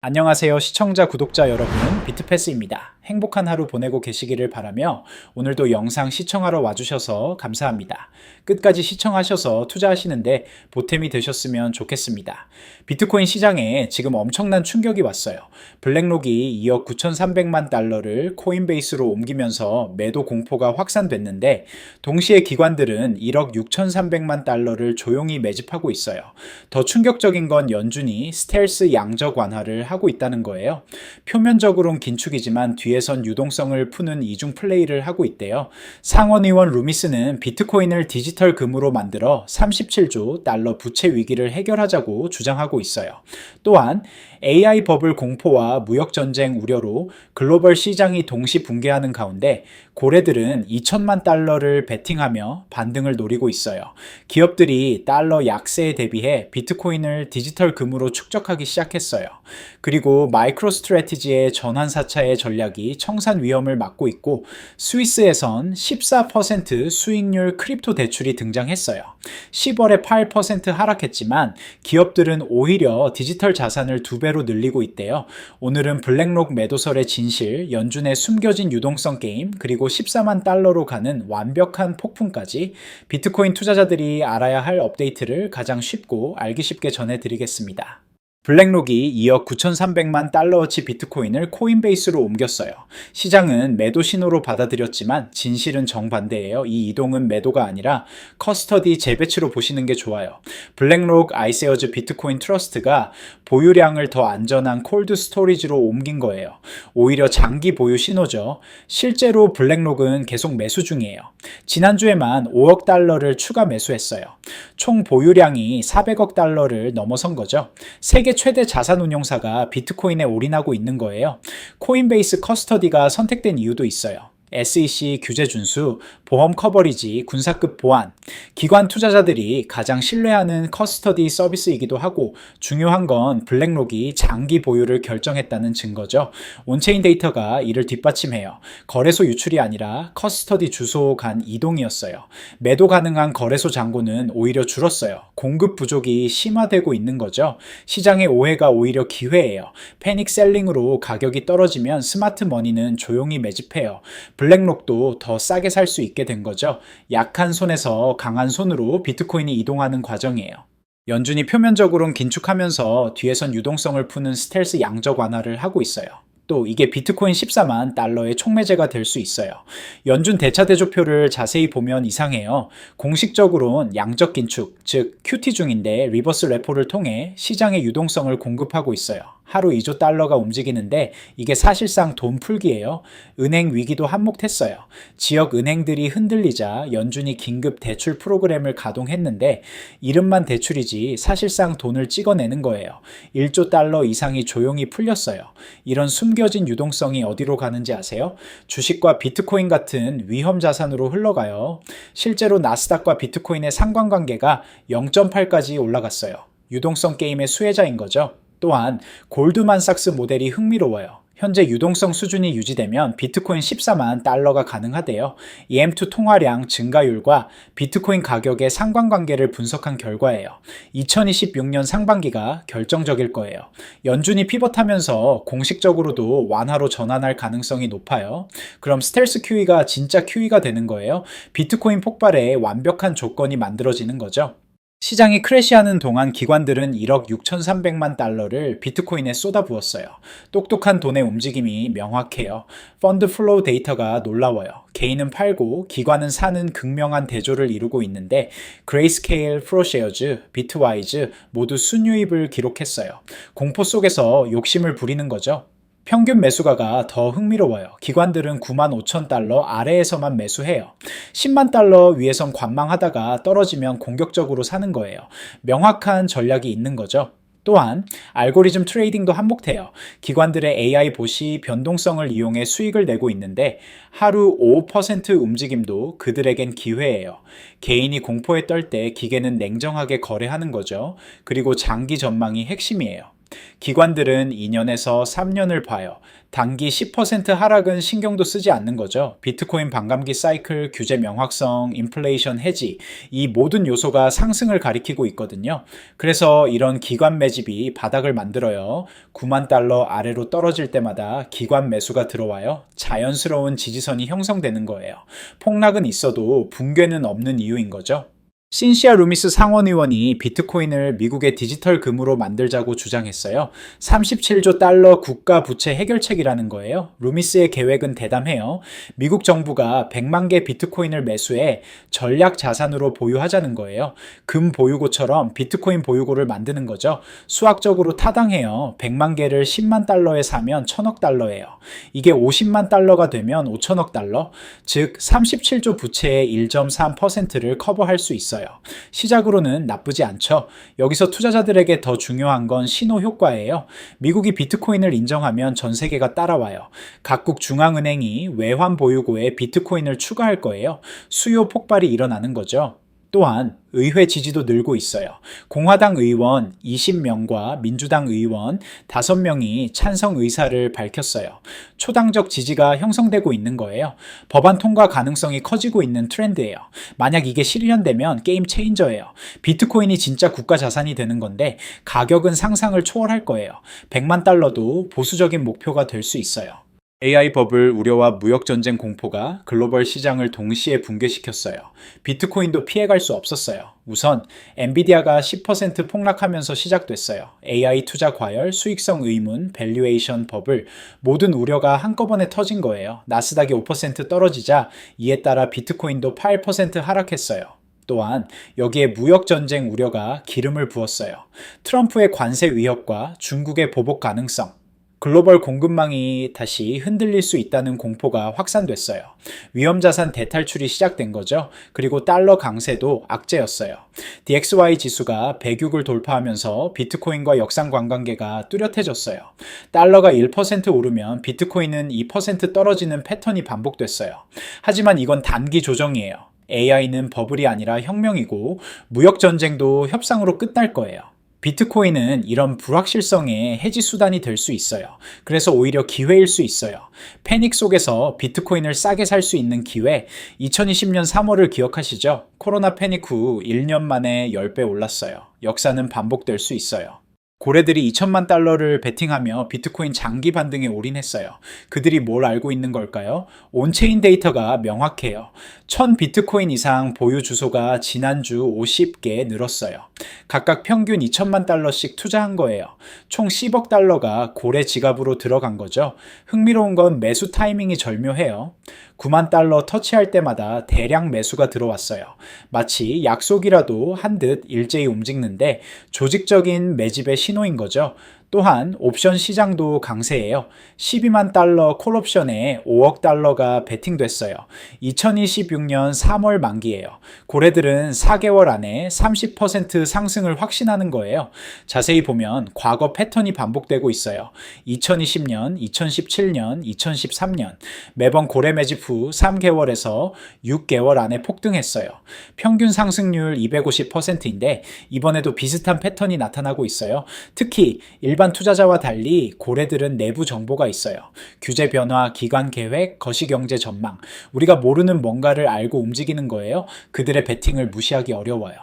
안녕하세요 시청자 구독자 여러분 비트패스입니다. 행복한 하루 보내고 계시기를 바라며 오늘도 영상 시청하러 와주셔서 감사합니다. 끝까지 시청하셔서 투자하시는데 보탬이 되셨으면 좋겠습니다. 비트코인 시장에 지금 엄청난 충격이 왔어요. 블랙록이 2억 9,300만 달러를 코인베이스로 옮기면서 매도 공포가 확산됐는데 동시에 기관들은 1억 6,300만 달러를 조용히 매집하고 있어요. 더 충격적인 건 연준이 스텔스 양적 완화를 하고 있다는 거예요. 표면적으로는 긴축이지만 뒤에선 유동성을 푸는 이중 플레이를 하고 있대요. 상원의원 루미스는 비트코인을 디지털 금으로 만들어 37조 달러 부채 위기를 해결하자고 주장하고 있어요. 또한 AI 버블 공포와 무역 전쟁 우려로 글로벌 시장이 동시 붕괴하는 가운데 고래들은 2천만 달러를 베팅하며 반등을 노리고 있어요. 기업들이 달러 약세에 대비해 비트코인을 디지털 금으로 축적하기 시작했어요. 그리고 마이크로 스트래티지의 전환 사차의 전략이 청산 위험을 막고 있고 스위스에선 14% 수익률 크립토 대출이 등장했어요. 10월에 8% 하락했지만 기업들은 오히려 디지털 자산을 두배 로 늘리고 있대요. 오늘은 블랙록 매도설의 진실, 연준의 숨겨진 유동성 게임, 그리고 14만 달러로 가는 완벽한 폭풍까지 비트코인 투자자들이 알아야 할 업데이트를 가장 쉽고 알기 쉽게 전해드리겠습니다. 블랙록이 2억 9,300만 달러어치 비트코인을 코인베이스로 옮겼어요. 시장은 매도 신호로 받아들였지만 진실은 정반대예요. 이 이동은 매도가 아니라 커스터디 재배치로 보시는 게 좋아요. 블랙록 아이세어즈 비트코인 트러스트가 보유량을 더 안전한 콜드 스토리지로 옮긴 거예요. 오히려 장기 보유 신호죠. 실제로 블랙록은 계속 매수 중이에요. 지난주에만 5억 달러를 추가 매수했어요. 총 보유량이 400억 달러를 넘어선 거죠. 세계 최대 자산 운용사가 비트코인에 올인하고 있는 거예요. 코인베이스 커스터디가 선택된 이유도 있어요. SEC 규제 준수, 보험 커버리지, 군사급 보안, 기관 투자자들이 가장 신뢰하는 커스터디 서비스이기도 하고 중요한 건 블랙록이 장기 보유를 결정했다는 증거죠. 온체인 데이터가 이를 뒷받침해요. 거래소 유출이 아니라 커스터디 주소 간 이동이었어요. 매도 가능한 거래소 잔고는 오히려 줄었어요. 공급 부족이 심화되고 있는 거죠. 시장의 오해가 오히려 기회예요. 패닉 셀링으로 가격이 떨어지면 스마트 머니는 조용히 매집해요. 블랙록도 더 싸게 살 수 있게 된 거죠. 약한 손에서 강한 손으로 비트코인이 이동하는 과정이에요. 연준이 표면적으로는 긴축하면서 뒤에선 유동성을 푸는 스텔스 양적 완화를 하고 있어요. 또 이게 비트코인 14만 달러의 촉매제가 될 수 있어요. 연준 대차 대조표를 자세히 보면 이상해요. 공식적으로는 양적 긴축, 즉 QT 중인데 리버스 레포를 통해 시장의 유동성을 공급하고 있어요. 하루 2조 달러가 움직이는데 이게 사실상 돈 풀기예요. 은행 위기도 한몫했어요. 지역 은행들이 흔들리자 연준이 긴급 대출 프로그램을 가동했는데 이름만 대출이지 사실상 돈을 찍어내는 거예요. 1조 달러 이상이 조용히 풀렸어요. 이런 숨겨진 유동성이 어디로 가는지 아세요? 주식과 비트코인 같은 위험 자산으로 흘러가요. 실제로 나스닥과 비트코인의 상관관계가 0.8까지 올라갔어요. 유동성 게임의 수혜자인 거죠. 또한 골드만삭스 모델이 흥미로워요. 현재 유동성 수준이 유지되면 비트코인 14만 달러가 가능하대요. EM2 통화량 증가율과 비트코인 가격의 상관관계를 분석한 결과예요. 2026년 상반기가 결정적일 거예요. 연준이 피벗하면서 공식적으로도 완화로 전환할 가능성이 높아요. 그럼 스텔스 QE가 진짜 QE가 되는 거예요. 비트코인 폭발에 완벽한 조건이 만들어지는 거죠. 시장이 크래시하는 동안 기관들은 1억 6,300만 달러를 비트코인에 쏟아부었어요. 똑똑한 돈의 움직임이 명확해요. 펀드 플로우 데이터가 놀라워요. 개인은 팔고 기관은 사는 극명한 대조를 이루고 있는데 그레이스케일, 프로쉐어즈, 비트와이즈 모두 순유입을 기록했어요. 공포 속에서 욕심을 부리는 거죠. 평균 매수가가 더 흥미로워요. 기관들은 9만 5천 달러 아래에서만 매수해요. 10만 달러 위에선 관망하다가 떨어지면 공격적으로 사는 거예요. 명확한 전략이 있는 거죠. 또한 알고리즘 트레이딩도 한몫해요. 기관들의 AI 봇이 변동성을 이용해 수익을 내고 있는데 하루 5% 움직임도 그들에겐 기회예요. 개인이 공포에 떨 때 기계는 냉정하게 거래하는 거죠. 그리고 장기 전망이 핵심이에요. 기관들은 2년에서 3년을 봐요. 단기 10% 하락은 신경도 쓰지 않는 거죠. 비트코인 반감기 사이클, 규제 명확성, 인플레이션 해지, 이 모든 요소가 상승을 가리키고 있거든요. 그래서 이런 기관 매집이 바닥을 만들어요. 9만 달러 아래로 떨어질 때마다 기관 매수가 들어와요. 자연스러운 지지선이 형성되는 거예요. 폭락은 있어도 붕괴는 없는 이유인 거죠. 신시아 루미스 상원의원이 비트코인을 미국의 디지털 금으로 만들자고 주장했어요. 37조 달러 국가 부채 해결책이라는 거예요. 루미스의 계획은 대담해요. 미국 정부가 100만 개 비트코인을 매수해 전략 자산으로 보유하자는 거예요. 금 보유고처럼 비트코인 보유고를 만드는 거죠. 수학적으로 타당해요. 100만 개를 10만 달러에 사면 1000억 달러예요. 이게 50만 달러가 되면 5천억 달러, 즉 37조 부채의 1.3%를 커버할 수 있어요. 있어요. 시작으로는 나쁘지 않죠. 여기서 투자자들에게 더 중요한 건 신호 효과예요. 미국이 비트코인을 인정하면 전 세계가 따라와요. 각국 중앙은행이 외환 보유고에 비트코인을 추가할 거예요. 수요 폭발이 일어나는 거죠. 또한 의회 지지도 늘고 있어요. 공화당 의원 20명과 민주당 의원 5명이 찬성 의사를 밝혔어요. 초당적 지지가 형성되고 있는 거예요. 법안 통과 가능성이 커지고 있는 트렌드예요. 만약 이게 실현되면 게임 체인저예요. 비트코인이 진짜 국가 자산이 되는 건데 가격은 상상을 초월할 거예요. 100만 달러도 보수적인 목표가 될 수 있어요. AI 버블 우려와 무역 전쟁 공포가 글로벌 시장을 동시에 붕괴시켰어요. 비트코인도 피해갈 수 없었어요. 우선 엔비디아가 10% 폭락하면서 시작됐어요. AI 투자 과열, 수익성 의문, 밸류에이션 버블 모든 우려가 한꺼번에 터진 거예요. 나스닥이 5% 떨어지자 이에 따라 비트코인도 8% 하락했어요. 또한 여기에 무역 전쟁 우려가 기름을 부었어요. 트럼프의 관세 위협과 중국의 보복 가능성, 글로벌 공급망이 다시 흔들릴 수 있다는 공포가 확산됐어요. 위험자산 대탈출이 시작된 거죠. 그리고 달러 강세도 악재였어요. DXY 지수가 106을 돌파하면서 비트코인과 역상 관관계가 뚜렷해졌어요. 달러가 1% 오르면 비트코인은 2% 떨어지는 패턴이 반복됐어요. 하지만 이건 단기 조정이에요. AI는 버블이 아니라 혁명이고 무역 전쟁도 협상으로 끝날 거예요. 비트코인은 이런 불확실성의 해지 수단이 될 수 있어요. 그래서 오히려 기회일 수 있어요. 패닉 속에서 비트코인을 싸게 살 수 있는 기회, 2020년 3월을 기억하시죠? 코로나 패닉 후 1년 만에 10배 올랐어요. 역사는 반복될 수 있어요. 고래들이 2천만 달러를 베팅하며 비트코인 장기 반등에 올인했어요. 그들이 뭘 알고 있는 걸까요? 온체인 데이터가 명확해요. 1000 비트코인 이상 보유 주소가 지난주 50개 늘었어요. 각각 평균 2천만 달러씩 투자한 거예요. 총 10억 달러가 고래 지갑으로 들어간 거죠. 흥미로운 건 매수 타이밍이 절묘해요. 9만 달러 터치할 때마다 대량 매수가 들어왔어요. 마치 약속이라도 한 듯 일제히 움직는데 조직적인 매집의 신호인 거죠. 또한 옵션 시장도 강세예요. 12만 달러 콜옵션에 5억 달러가 베팅됐어요. 2026년 3월 만기예요. 고래들은 4개월 안에 30% 상승을 확신하는 거예요. 자세히 보면 과거 패턴이 반복되고 있어요. 2020년, 2017년, 2013년 매번 고래 매집 후 3개월에서 6개월 안에 폭등했어요. 평균 상승률 250%인데 이번에도 비슷한 패턴이 나타나고 있어요. 특히 일반 투자자와 달리 고래들은 내부 정보가 있어요. 규제 변화, 기관 계획, 거시경제 전망. 우리가 모르는 뭔가를 알고 움직이는 거예요. 그들의 베팅을 무시하기 어려워요.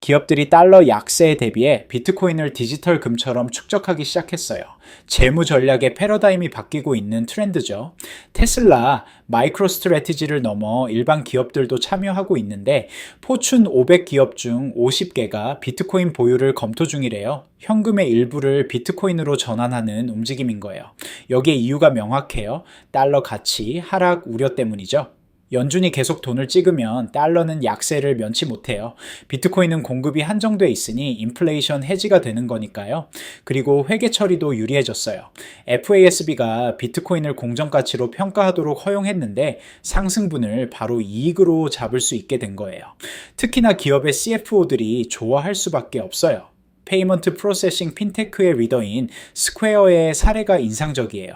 기업들이 달러 약세에 대비해 비트코인을 디지털 금처럼 축적하기 시작했어요. 재무 전략의 패러다임이 바뀌고 있는 트렌드죠. 테슬라, 마이크로 스트레티지를 넘어 일반 기업들도 참여하고 있는데 포춘 500 기업 중 50개가 비트코인 보유를 검토 중이래요. 현금의 일부를 비트코인으로 전환하는 움직임인 거예요. 여기에 이유가 명확해요. 달러 가치 하락 우려 때문이죠. 연준이 계속 돈을 찍으면 달러는 약세를 면치 못해요. 비트코인은 공급이 한정돼 있으니 인플레이션 해지가 되는 거니까요. 그리고 회계 처리도 유리해졌어요. FASB가 비트코인을 공정가치로 평가하도록 허용했는데 상승분을 바로 이익으로 잡을 수 있게 된 거예요. 특히나 기업의 CFO들이 좋아할 수밖에 없어요. 페이먼트 프로세싱 핀테크의 리더인 스퀘어의 사례가 인상적이에요.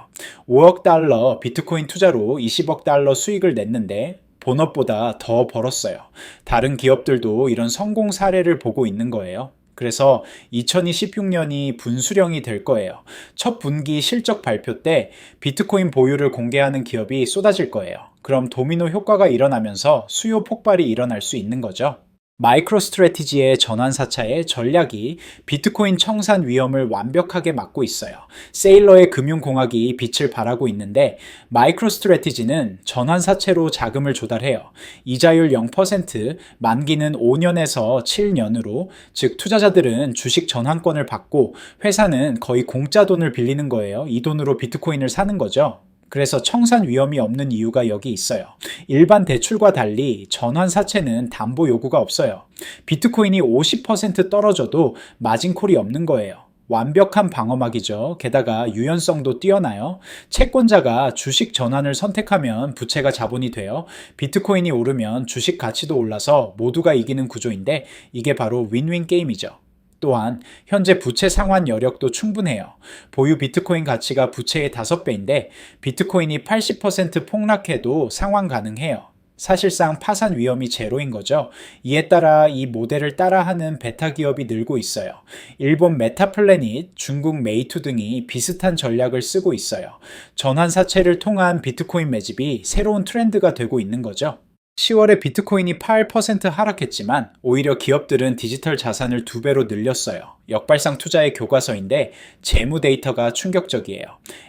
5억 달러 비트코인 투자로 20억 달러 수익을 냈는데 본업보다 더 벌었어요. 다른 기업들도 이런 성공 사례를 보고 있는 거예요. 그래서 2026년이 분수령이 될 거예요. 첫 분기 실적 발표 때 비트코인 보유를 공개하는 기업이 쏟아질 거예요. 그럼 도미노 효과가 일어나면서 수요 폭발이 일어날 수 있는 거죠. 마이크로 스트래티지의 전환사차의 전략이 비트코인 청산 위험을 완벽하게 막고 있어요. 세일러의 금융공학이 빛을 발하고 있는데 마이크로 스트래티지는 전환사채로 자금을 조달해요. 이자율 0%, 만기는 5년에서 7년으로 즉 투자자들은 주식 전환권을 받고 회사는 거의 공짜 돈을 빌리는 거예요. 이 돈으로 비트코인을 사는 거죠. 그래서 청산 위험이 없는 이유가 여기 있어요. 일반 대출과 달리 전환 사채는 담보 요구가 없어요. 비트코인이 50% 떨어져도 마진콜이 없는 거예요. 완벽한 방어막이죠. 게다가 유연성도 뛰어나요. 채권자가 주식 전환을 선택하면 부채가 자본이 돼요. 비트코인이 오르면 주식 가치도 올라서 모두가 이기는 구조인데 이게 바로 윈윈 게임이죠. 또한 현재 부채 상환 여력도 충분해요. 보유 비트코인 가치가 부채의 5배인데 비트코인이 80% 폭락해도 상환 가능해요. 사실상 파산 위험이 제로인 거죠. 이에 따라 이 모델을 따라하는 베타 기업이 늘고 있어요. 일본 메타플래닛, 중국 메이투 등이 비슷한 전략을 쓰고 있어요. 전환 사채를 통한 비트코인 매집이 새로운 트렌드가 되고 있는 거죠. 10월에 비트코인이 8% 하락했지만 오히려 기업들은 디지털 자산을 두 배로 늘렸어요. 역발상 투자의 교과서인데 재무 데이터가 충격적이에요.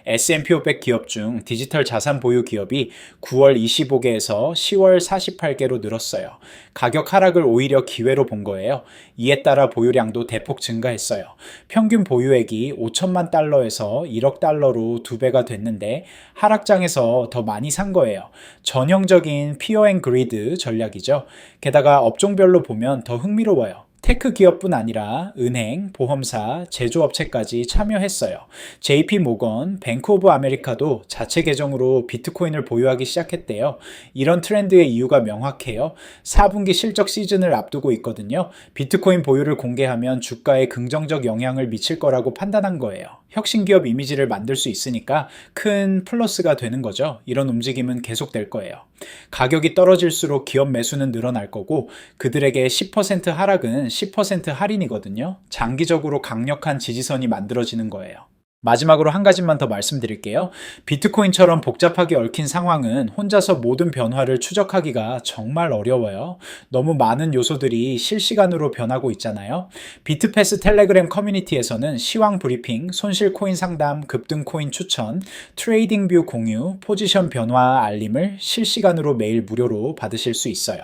S&P 500 기업 중 디지털 자산 보유 기업이 9월 25개에서 10월 48개로 늘었어요. 가격 하락을 오히려 기회로 본 거예요. 이에 따라 보유량도 대폭 증가했어요. 평균 보유액이 5천만 달러에서 1억 달러로 두 배가 됐는데 하락장에서 더 많이 산 거예요. 전형적인 피어 앤 그 리드 전략이죠. 게다가 업종별로 보면 더 흥미로워요. 테크 기업뿐 아니라 은행, 보험사, 제조업체까지 참여했어요. JP 모건, 뱅크 오브 아메리카도 자체 계정으로 비트코인을 보유하기 시작했대요. 이런 트렌드의 이유가 명확해요. 4분기 실적 시즌을 앞두고 있거든요. 비트코인 보유를 공개하면 주가에 긍정적 영향을 미칠 거라고 판단한 거예요. 혁신 기업 이미지를 만들 수 있으니까 큰 플러스가 되는 거죠. 이런 움직임은 계속될 거예요. 가격이 떨어질수록 기업 매수는 늘어날 거고 그들에게 10% 하락은 10% 할인이거든요. 장기적으로 강력한 지지선이 만들어지는 거예요. 마지막으로 한 가지만 더 말씀드릴게요. 비트코인처럼 복잡하게 얽힌 상황은 혼자서 모든 변화를 추적하기가 정말 어려워요. 너무 많은 요소들이 실시간으로 변하고 있잖아요. 비트패스 텔레그램 커뮤니티에서는 시황 브리핑, 손실 코인 상담, 급등 코인 추천, 트레이딩 뷰 공유, 포지션 변화 알림을 실시간으로 매일 무료로 받으실 수 있어요.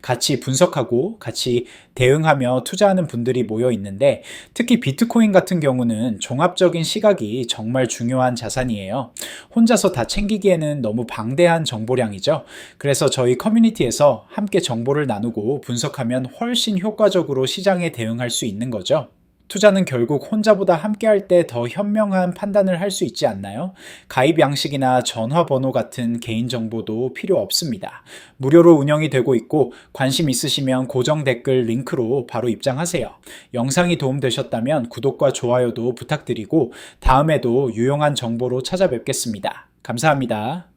같이 분석하고 같이 대응하며 투자하는 분들이 모여 있는데 특히 비트코인 같은 경우는 종합적인 시각 이 정말 중요한 자산이에요. 혼자서 다 챙기기에는 너무 방대한 정보량이죠. 그래서 저희 커뮤니티에서 함께 정보를 나누고 분석하면 훨씬 효과적으로 시장에 대응할 수 있는 거죠. 투자는 결국 혼자보다 함께 할 때 더 현명한 판단을 할 수 있지 않나요? 가입 양식이나 전화번호 같은 개인정보도 필요 없습니다. 무료로 운영이 되고 있고 관심 있으시면 고정 댓글 링크로 바로 입장하세요. 영상이 도움되셨다면 구독과 좋아요도 부탁드리고 다음에도 유용한 정보로 찾아뵙겠습니다. 감사합니다.